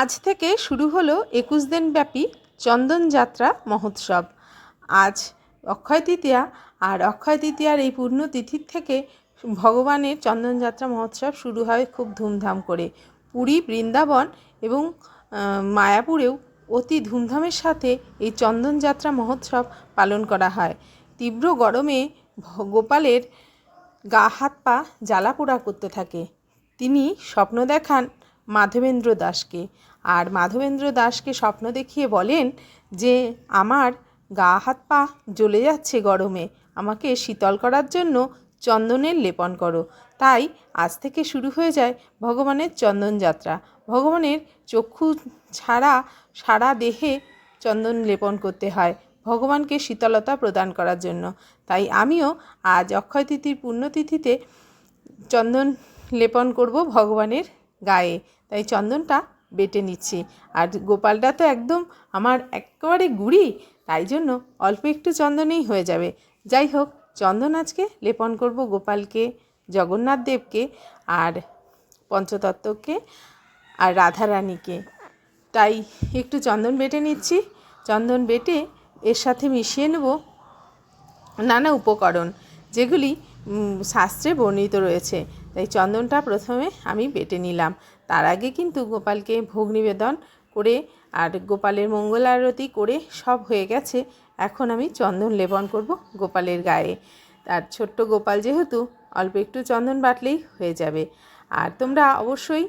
আজ থেকে শুরু হলো একুশ দিনব্যাপী চন্দন যাত্রা মহোৎসব। আজ অক্ষয় তৃতীয়া, আর অক্ষয় তৃতীয়ার এই পূর্ণ তিথির থেকে ভগবানের চন্দনযাত্রা মহোৎসব শুরু হয় খুব ধুমধাম করে। পুরী, বৃন্দাবন এবং মায়াপুরেও অতি ধুমধামের সাথে এই চন্দনযাত্রা মহোৎসব পালন করা হয়। তীব্র গরমে গোপালের গা হাত পা জ্বালা পোড়া করতে থাকে। তিনি স্বপ্ন দেখান মাধবেন্দ্র দাসকে। আর মাধবেন্দ্র দাসকে স্বপ্ন দেখিয়ে বলেন যে, আমার গা হাত পা জ্বলে যাচ্ছে গরমে, আমাকে শীতল করার জন্য চন্দনের লেপন করো। তাই আজ থেকে শুরু হয়ে যায় ভগবানের চন্দন যাত্রা। ভগবানের চক্ষু ছাড়া সারা দেহে চন্দন লেপন করতে হয়, ভগবানকে শীতলতা প্রদান করার জন্য। তাই আমিও আজ অক্ষয় তিথির পুণ্যতিথিতে চন্দন লেপন করব ভগবানের গায়ে। তাই চন্দনটা বেটে নিচ্ছি। আর গোপালটা তো একদম আমার একেবারে গুড়ি, তাই জন্য অল্প একটু চন্দনেই হয়ে যাবে। যাই হোক, চন্দন আজকে লেপন করব গোপালকে, জগন্নাথ দেবকে, আর পঞ্চতত্ত্বকে, আর রাধারানীকে। তাই একটু চন্দন বেটে নিচ্ছি। চন্দন বেটে এর সাথে মিশিয়ে নেব নানা উপকরণ, যেগুলি শাস্ত্রে বর্ণিত রয়েছে। তাই চন্দনটা প্রথমে আমি বেটে নিলাম। তার আগে কিন্তু গোপালকে ভোগ নিবেদন করে আর গোপালের মঙ্গল আরতি করে সব হয়ে গেছে। এখন আমি চন্দন লেপন করব গোপালের গায়ে। আর ছোট্ট গোপাল যেহেতু অল্প একটু চন্দন বাটলেই হয়ে যাবে। আর তোমরা অবশ্যই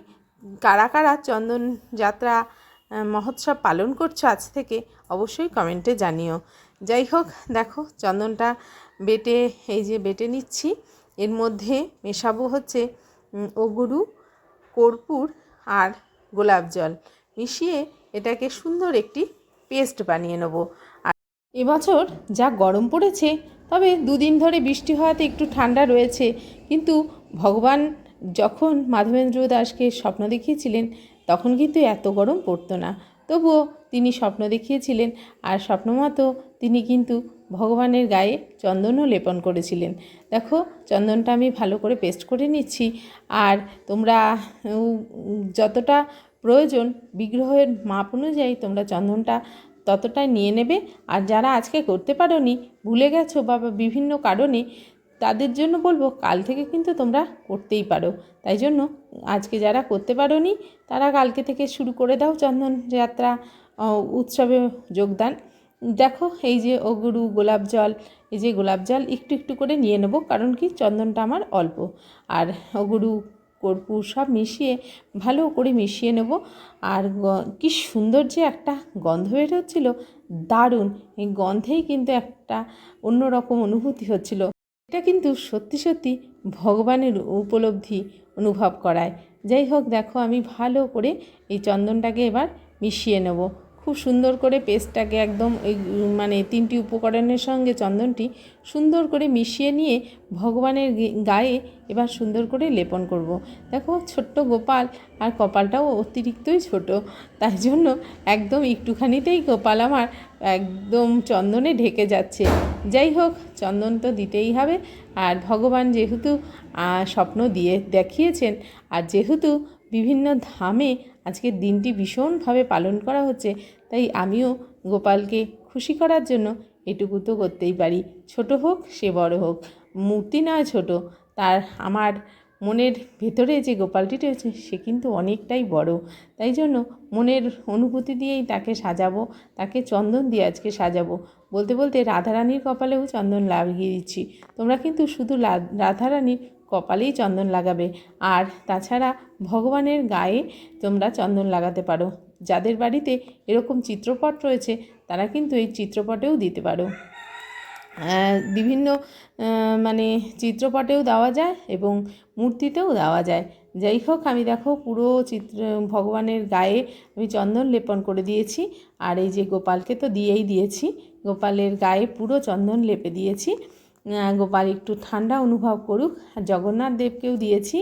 কারা কারা চন্দন যাত্রা মহোৎসব পালন করছ আজ থেকে অবশ্যই কমেন্টে জানিও। যাই হোক, দেখো চন্দনটা বেটে, এই যে বেটে নিচ্ছি। এর মধ্যে মেশাবো হচ্ছে অগুরু কর্পূর আর গোলাপ জল মিশিয়ে এটাকে সুন্দর একটি পেস্ট বানিয়ে নেব। আর এবছর যা গরম পড়েছে, তবে দুদিন ধরে বৃষ্টি হওয়াতে একটু ঠান্ডা রয়েছে। কিন্তু ভগবান যখন মাধবেন্দ্র দাসকে স্বপ্ন দেখিয়েছিলেন, তখন কিন্তু এত গরম পড়তো না। তবুও তিনি স্বপ্ন দেখিয়েছিলেন, আর স্বপ্নমতো তিনি কিন্তু ভগবানের গায়ে চন্দনও লেপন করেছিলেন। দেখো, চন্দনটা আমি ভালো করে পেস্ট করে নিচ্ছি। আর তোমরা যতটা প্রয়োজন বিগ্রহের মাপ অনুযায়ী তোমরা চন্দনটা ততটাই নিয়ে নেবে। আর যারা আজকে করতে পারোনি, ভুলে গেছো বা বিভিন্ন কারণে, তাদের জন্য বলব কাল থেকে কিন্তু তোমরা করতেই পারো। তাই জন্য আজকে যারা করতে পারোনি, তারা কালকে থেকে শুরু করে দাও চন্দন যাত্রা উৎসবে যোগদান। দেখো, এই যে অগুরু, গোলাপ জল, এই যে গোলাপ জল একটু একটু করে নিয়ে নেব, কারণ কি চন্দনটা আমার অল্প। আর অগুরু, কর্পূর সব মিশিয়ে, ভালো করে মিশিয়ে নেব। আর কি সুন্দর যে একটা গন্ধ বের হচ্ছিল, দারুণ। এই গন্ধেই কিন্তু একটা অন্যরকম অনুভূতি হচ্ছিল। এটা কিন্তু সত্যি সত্যি ভগবানের উপলব্ধি অনুভব করায়। যাই হোক, দেখো, আমি ভালো করে এই চন্দনটাকে এবার মিশিয়ে নেব। খুব সুন্দর করে পেস্টটাকে একদম উম, মানে তিনটি উপকরণের সঙ্গে চন্দনটি সুন্দর করে মিশিয়ে নিয়ে ভগবানের গায়ে এবার সুন্দর করে লেপন করব। দেখো ছোট্ট গোপাল আর কপালটাও অতিরিক্তই ছোট তাই জন্য একদম একটুখানিতেই গোপাল আমার একদম চন্দনে ঢেকে যাচ্ছে যাই হোক চন্দন তো দিতেই হবে আর ভগবান যেহেতু স্বপ্ন দিয়ে দেখিয়েছেন আর যেহেতু বিভিন্ন ধামে আজকের দিনটি ভীষণভাবে পালন করা হচ্ছে। তাই আমিও গোপালকে খুশি করার জন্য এটুকু তো করতেই পারি। ছোট হোক সে বড় হোক, মূর্তি নয় ছোট, তার আমার মনের ভেতরে যে গোপালটি রয়েছে, সে কিন্তু অনেকটাই বড়। তাই জন্য মনের অনুভূতি দিয়েই তাকে সাজাবো, তাকে চন্দন দিয়ে আজকে সাজাবো। বলতে বলতে রাধারানীর কপালেও চন্দন লাগিয়ে দিচ্ছি। তোমরা কিন্তু শুধু রাধারানীর কপালেই চন্দন লাগাবে। আর তাছাড়া ভগবানের গায়ে তোমরা চন্দন লাগাতে পারো। যাদের বাড়িতে এরকম চিত্রপট রয়েছে, তারা কিন্তু এই চিত্রপটেও দিতে পারো। বিভিন্ন মানে চিত্রপটেও দেওয়া যায় এবং মূর্তিতেও দেওয়া যায়। যাই হোক, আমি দেখো পুরো চিত্র, ভগবানের গায়ে আমি চন্দন লেপন করে দিয়েছি। আর এই যে গোপালকে তো দিয়েই দিয়েছি। গোপালের গায়ে পুরো চন্দন লেপে দিয়েছি। গোপাল একটু ঠান্ডা অনুভব করুক। আর জগন্নাথ দেবকেও দিয়েছি।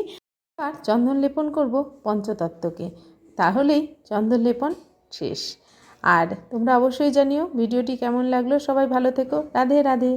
আর চন্দন লেপন করব পঞ্চতত্ত্বকে। তাহলেই চন্দন লেপন শেষ। আর তোমরা অবশ্যই জানিও ভিডিওটি কেমন লাগল সবাই ভালো থেকো। রাধে রাধে।